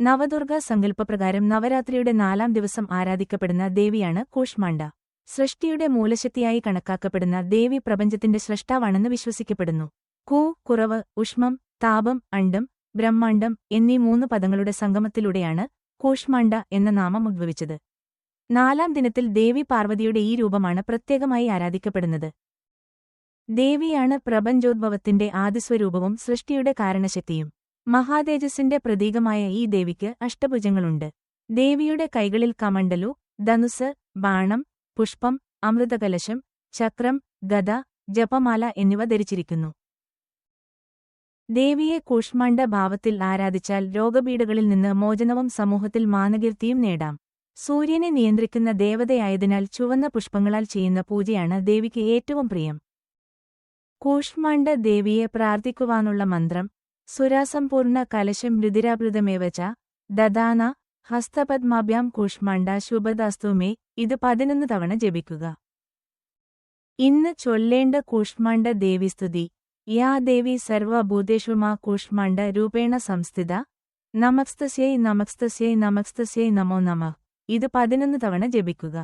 നവദുർഗ സങ്കല്പപ്രകാരം നവരാത്രിയുടെ നാലാം ദിവസം ആരാധിക്കപ്പെടുന്ന ദേവിയാണ് കൂഷ്മാണ്ഡ. സൃഷ്ടിയുടെ മൂലശക്തിയായി കണക്കാക്കപ്പെടുന്ന ദേവി പ്രപഞ്ചത്തിന്റെ സൃഷ്ടാവാണെന്ന് വിശ്വസിക്കപ്പെടുന്നു. കൂ കുറവ് ഉഷ്മം താപം അണ്ടം ബ്രഹ്മാണ്ഡം എന്നീ മൂന്ന് പദങ്ങളുടെ സംഗമത്തിലൂടെയാണ് കൂഷ്മാണ്ഡ എന്ന നാമം ഉദ്ഭവിച്ചത്. നാലാം ദിനത്തിൽ ദേവി പാർവതിയുടെ ഈ രൂപമാണ് പ്രത്യേകമായി ആരാധിക്കപ്പെടുന്നത്. ദേവിയാണ് പ്രപഞ്ചോദ്ഭവത്തിന്റെ ആദിസ്വരൂപവും സൃഷ്ടിയുടെ കാരണശക്തിയും. മഹാതേജസ്സിന്റെ പ്രതീകമായ ഈ ദേവിക്ക് അഷ്ടഭുജങ്ങളുണ്ട്. ദേവിയുടെ കൈകളിൽ കമണ്ടലു ധനുസ് ബാണം പുഷ്പം അമൃതകലശം ചക്രം ഗദ ജപമാല എന്നിവ ധരിച്ചിരിക്കുന്നു. ദേവിയെ കൂഷ്മാണ്ഡ ഭാവത്തിൽ ആരാധിച്ചാൽ രോഗപീഠകളിൽ നിന്ന് മോചനവും സമൂഹത്തിൽ മാനകീർത്തിയും നേടാം. സൂര്യനെ നിയന്ത്രിക്കുന്ന ദേവതയായതിനാൽ ചുവന്ന പുഷ്പങ്ങളാൽ ചെയ്യുന്ന പൂജയാണ് ദേവിക്ക് ഏറ്റവും പ്രിയം. കൂഷ്മാണ്ഡ ദേവിയെ പ്രാർത്ഥിക്കുവാനുള്ള മന്ത്രം സുരാസമ്പൂർണ കലശം രുതിരാഭൃതമേവച്ച ദദാന ഹസ്തപത്മാഭ്യാം കൂഷ്മണ്ട ശുഭദാസ്തുമേ ഇത് പതിനൊന്ന് തവണ ജപിക്കുക. ഇന്ന് ചൊല്ലേണ്ട കൂഷ്മാണ്ഡ ദേവിസ്തുതി യാ ദേവി സർവഭൂതേഷു മാ കൂഷ്മാണ്ഡ രൂപേണ സംസ്ഥിത. നമസ്തസ്യൈ നമസ്തസ്യൈ നമസ്തസ്യൈ നമോ നമ. ഇത് പതിനൊന്ന് തവണ ജപിക്കുക.